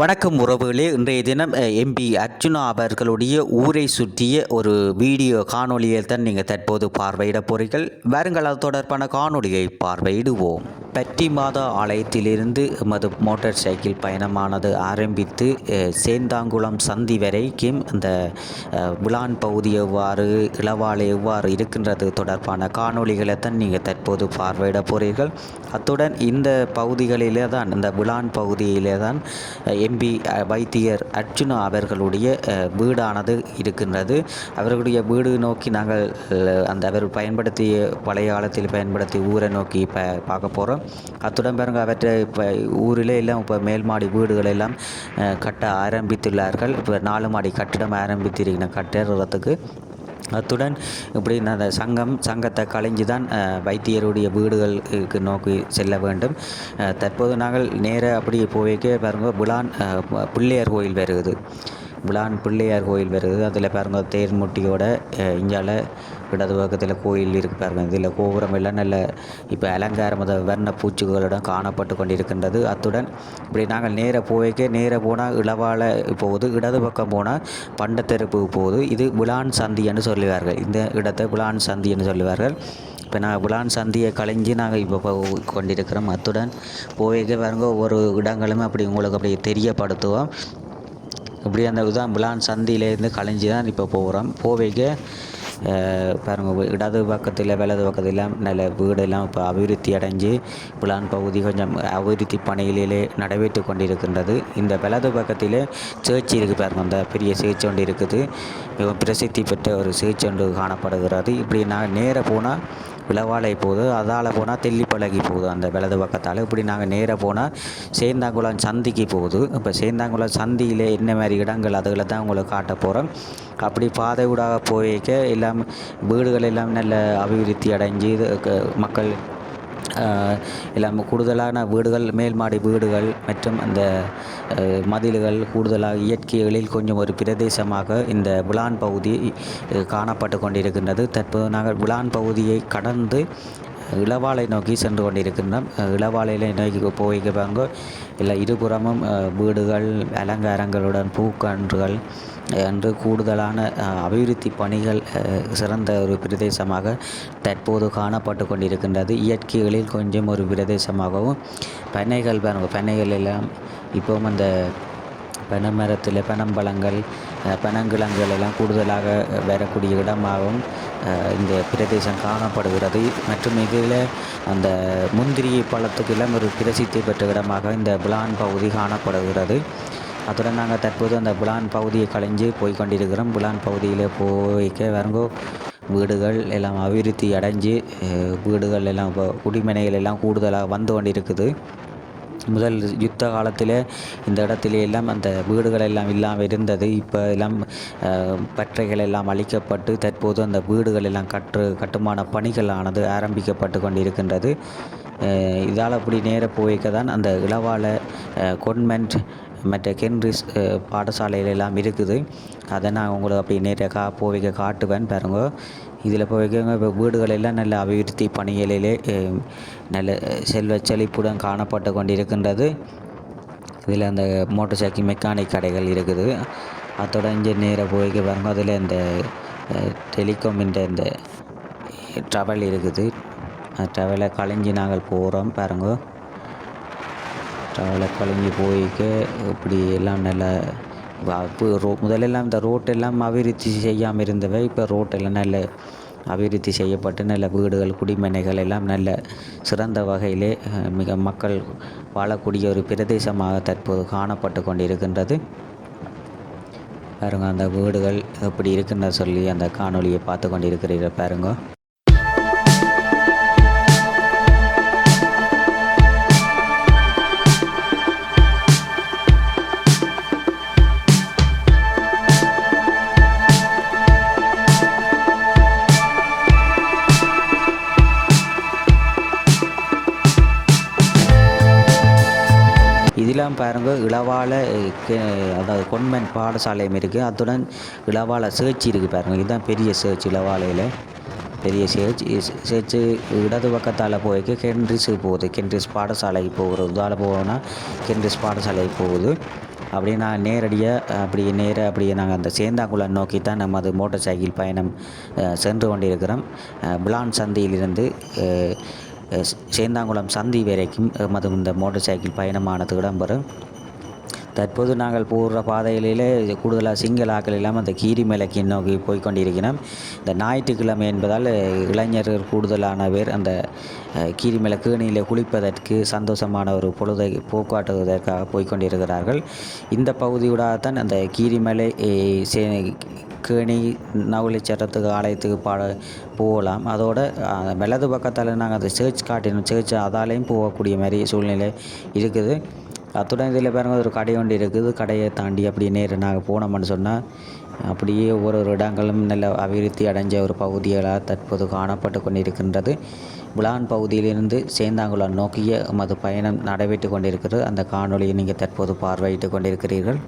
வணக்கம் உறவுகளே. இன்றைய தினம் எம்பி அர்ஜுனா அவர்களுடைய ஊரை சுற்றிய ஒரு வீடியோ காணொலியை தான் நீங்கள் தற்போது பார்வையிட போறீர்கள். வருங்கால அது தொடர்பான காணொலியை பார்வையிடுவோம். பட்டி மாதா ஆலயத்திலிருந்து எமது மோட்டார் சைக்கிள் பயணமானது ஆரம்பித்து சேந்தாங்குளம் சந்தி வரைக்கும் இந்த அஹ், விளான் பகுதி எவ்வாறு இளவாலை எவ்வாறு இருக்கின்றது தொடர்பான காணொளிகளை தான் நீங்கள் தற்போது பார்வையிட போகிறீர்கள் அத்துடன் இந்த பகுதிகளிலே தான் இந்த விளான் பகுதியிலே தான் எம்பி வைத்தியர் அர்ஜுனா அவர்களுடைய வீடானது இருக்கின்றது. அவர்களுடைய வீடு நோக்கி நாங்கள் அந்த அவர் பயன்படுத்திய பழைய காலத்தில் பயன்படுத்திய ஊரை நோக்கி இப்போ பார்க்க போகிறோம் அத்துடன் பாருங்கள் அவற்றை இப்போ ஊரிலே எல்லாம் இப்போ மேல் மாடி வீடுகள் எல்லாம் கட்ட ஆரம்பித்துள்ளார்கள். இப்போ நாலு மாடி கட்டிடம் ஆரம்பித்திருக்கிற கட்டுறதுக்கு அத்துடன் இப்படி அந்த சங்கம் சங்கத்தை கலைஞ்சு தான் வைத்தியருடைய வீடுகளுக்கு நோக்கி செல்ல வேண்டும். தற்போது நாங்கள் நேர அப்படி போய்க்க பாருங்கள் புலான் பிள்ளையார் கோயில் வருகிறது. புலான் பிள்ளையார் கோயில் வருது அதில் பாருங்கள் தேர்முட்டியோட இங்கால இடது பக்கத்தில் கோயில் இருக்கு பாருங்க இதில் கோபுரம் எல்லாம் நல்ல இப்போ அலங்காரம் வர்ண பூச்சிகளுடன் காணப்பட்டு கொண்டிருக்கின்றது. அத்துடன் இப்படி நாங்கள் நேர போய்க்க நேராக போனால் இளவால போகுது இடது பக்கம் போனால் பண்டத்தெருப்பு போகுது இது விழான் சந்தி என்று சொல்லுவார்கள். இந்த இடத்தை விழான் சந்தி என்று சொல்லுவார்கள். இப்போ நாங்கள் விளான் சந்தியை கலைஞ்சி நாங்கள் இப்போ போய் கொண்டிருக்கிறோம். அத்துடன் போய்க்க பாருங்க ஒவ்வொரு இடங்களும் அப்படி உங்களுக்கு அப்படி தெரியப்படுத்துவோம். இப்படி அந்த இதுதான் விளான் சந்தியிலேருந்து கலைஞ்சி தான் இப்போ போகிறோம் போவைக்க பாருங்கள் இடது பக்கத்தில் வலது பக்கத்தில் நல்ல வீடெல்லாம் இப்போ அபிவிருத்தி அடைஞ்சு புலான் பகுதி கொஞ்சம் அபிவிருத்தி பணிகளிலே நடைபெற்று கொண்டிருக்கின்றது இந்த வலது பக்கத்தில் சேர்ச்சி இருக்குது பாருங்கள் அந்த பெரிய சேர்ச்சி ஒன்று இருக்குது மிகவும் பிரசித்தி பெற்ற ஒரு சேர்ச்சி ஒன்று காணப்படுகிறது இப்படி நான் நேராக போனால் விளவாலை போகுது. அதால் போனால் தெல்லிப்பழகி போகுது அந்த வலது பக்கத்தால். இப்படி நாங்கள் நேராக போனால் சேந்தாங்குளம் சந்திக்கு போகுது. இப்போ சேந்தாங்குளம் சந்தியில் என்ன மாதிரி இடங்கள் அதுகளை தான் உங்களுக்கு காட்ட போகிறோம் அப்படி பாதை ஊடாக போய்க்க எல்லாம் வீடுகள் எல்லாம் நல்ல அபிவிருத்தி அடைஞ்சு க- மக்கள் எல்லாம் கூடுதலான வீடுகள் மேல்மாடி வீடுகள் மற்றும் அந்த மதில்கள் கூடுதலாக இயற்கைகளில் கொஞ்சம் ஒரு பிரதேசமாக இந்த விளான் பகுதி காணப்பட்டு கொண்டிருக்கின்றது. தற்போது நாங்கள் விளான் பகுதியை கடந்து இளவாலை நோக்கி சென்று கொண்டிருக்கின்றோம் அஹ், இளவாலையில் நோக்கி போயிருப்பாங்க இல்லை இருபுறமும் வீடுகள் அலங்காரங்களுடன் பூக்கன்றுகள் என்று கூடுதலான அபிவிருத்தி பணிகள் சிறந்த ஒரு பிரதேசமாக தற்போது காணப்பட்டு கொண்டிருக்கின்றது. இயற்கைகளில் கொஞ்சம் ஒரு பிரதேசமாகவும் பண்ணைகள் பாருங்க பண்ணைகள் எல்லாம் இப்போவும் அந்த பனைமரத்தில் பனம்பழங்கள் அஹ், பனங்கிழங்குகள் எல்லாம் கூடுதலாக வரக்கூடிய இடமாகவும் இந்த பிரதேசம் காணப்படுகிறது. மற்றும் இதில் அந்த முந்திரி பழத்துக்கு எல்லாம் ஒரு பிரசித்தி பெற்ற இடமாக இந்த புலான் பகுதி காணப்படுகிறது. அத்துடன் நாங்கள் தற்போது அந்த புலான் பகுதியை கலைஞ்சு போய் கொண்டிருக்கிறோம் புலான் பகுதியில் போய்க்க வரங்கோ வீடுகள் எல்லாம் அபிவிருத்தி அடைஞ்சு வீடுகள் எல்லாம் இப்போ குடிமனைகள் எல்லாம் கூடுதலாக வந்து கொண்டிருக்குது. முதல் யுத்த காலத்தில் இந்த இடத்திலே எல்லாம் அந்த வீடுகள் எல்லாம் இல்லாமல் இருந்தது. இப்போ எல்லாம் பற்றைகள் எல்லாம் அழிக்கப்பட்டு தற்போது அந்த வீடுகள் எல்லாம் கற்று கட்டுமான பணிகள் ஆனது ஆரம்பிக்கப்பட்டு கொண்டிருக்கின்றது இதால் அப்படி நேர போய்க்க தான் அந்த இளவால கொன்மெண்ட் மற்ற கென்ரிஸ் பாடசாலையிலெல்லாம் பாடசாலைகள் எல்லாம் இருக்குது. அதை நான் உங்களுக்கு அப்படி நேராக கா போவிக்க காட்டுவேன் பாருங்க. இதில் போய்க்கங்க இப்போ வீடுகள் எல்லாம் நல்ல அபிவிருத்தி பணிகளிலே நல்ல செல்வ செழிப்புடன் காணப்பட்டு கொண்டிருக்கின்றது. இதில் அந்த மோட்டார் சைக்கிள் மெக்கானிக் கடைகள் இருக்குது. அதோட இங்கே நேராக பாருங்க. அதில் இந்த டெலிகாம் இந்த இந்த ட்ரவல் இருக்குது. ட்ரவலை கலைஞ்சி நாங்கள் போகிறோம் பாருங்க. ட்ராவலை கலைஞ்சி போய்க்கு இப்படி எல்லாம் நல்லா இப்போ ரோ முதலெல்லாம் இந்த ரோட்டெல்லாம் அபிவிருத்தி செய்யாமல் இருந்தவை இப்போ ரோட்டெல்லாம் நல்ல அபிவிருத்தி செய்யப்பட்டு நல்ல வீடுகள் குடிமனைகள் எல்லாம் நல்ல சிறந்த வகையிலே மிக மக்கள் வாழக்கூடிய ஒரு பிரதேசமாக தற்போது காணப்பட்டு கொண்டிருக்கின்றது. பாருங்க அந்த வீடுகள் எப்படி இருக்குன்னு சொல்லி அந்த காணொலியை பார்த்து கொண்டிருக்கிறீர்கள் பாருங்க. பாருங்கள் பாருங்க இளவால கே- அதாவது கொன்மென்ட் பாடசாலையும் இருக்குது அத்துடன் இளவால சேர்ச்சி இருக்குது பாருங்க. இதுதான் பெரிய சேர்ச் இளவாலையில் பெரிய சேர்ச் சேர்ச்சு இடது பக்கத்தால் போய்க்கு கென்ட்ரிஸுக்கு போகுது. கென்ட்ரிஸ் பாடசாலைக்கு போகிறது இதால் போகணும்னா கென்ட்ரிஸ் பாடசாலைக்கு போகுது. அப்படியே நான் நேரடியாக அப்படியே நேராக அப்படியே நாங்கள் அந்த சேந்தாங்குளம் நோக்கி தான் நமது மோட்டார் சைக்கிள் பயணம் சென்று கொண்டிருக்கிறோம். பிளான் சந்தையிலிருந்து சேந்தாங்குளம் சந்தி வரைக்கும் எமது இந்த மோட்டார் சைக்கிள் பயணமானது இடம்பெறும். தற்போது நாங்கள் போகிற பாதைகளிலே கூடுதலாக சிங்கள ஆக்கள் இல்லாமல் அந்த கீரிமலைக்கு நோக்கி போய்கொண்டிருக்கிறோம் இந்த ஞாயிற்றுக்கிழமை என்பதால் இளைஞர்கள் கூடுதலான பேர் அந்த கீரிமலை கேணியில் குளிப்பதற்கு சந்தோஷமான ஒரு பொழுதை போக்காட்டுவதற்காக போய்கொண்டிருக்கிறார்கள் இந்த பகுதியூடாகத்தான் அந்த கீரிமலை அஹ், சே கேணி நவுளிச்சரத்துக்கு ஆலயத்துக்கு பாட போகலாம். அதோட மெலது வலது பக்கத்தில் நாங்கள் அந்த சேர்ச் காட்டினோம். சேர்ச் அதாலேயும் போகக்கூடிய மாதிரி சூழ்நிலை இருக்குது. அத்துடன் இதில் பாருங்க ஒரு கடை ஒன்று இருக்குது. கடையை தாண்டி அப்படியே நேரு நாங்கள் போனோம்னு சொன்னால் அப்படியே ஒரு ஒரு இடங்களும் நல்ல அபிவிருத்தி அடைஞ்ச ஒரு பகுதிகளாக தற்போது காணப்பட்டு கொண்டிருக்கின்றது. புலான் பகுதியிலிருந்து சேந்தாங்குளம் நோக்கிய எமது பயணம் நடைபெற்று கொண்டிருக்கிறது. அந்த காணொலியை நீங்கள் தற்போது பார்வையிட்டு கொண்டிருக்கிறீர்கள்.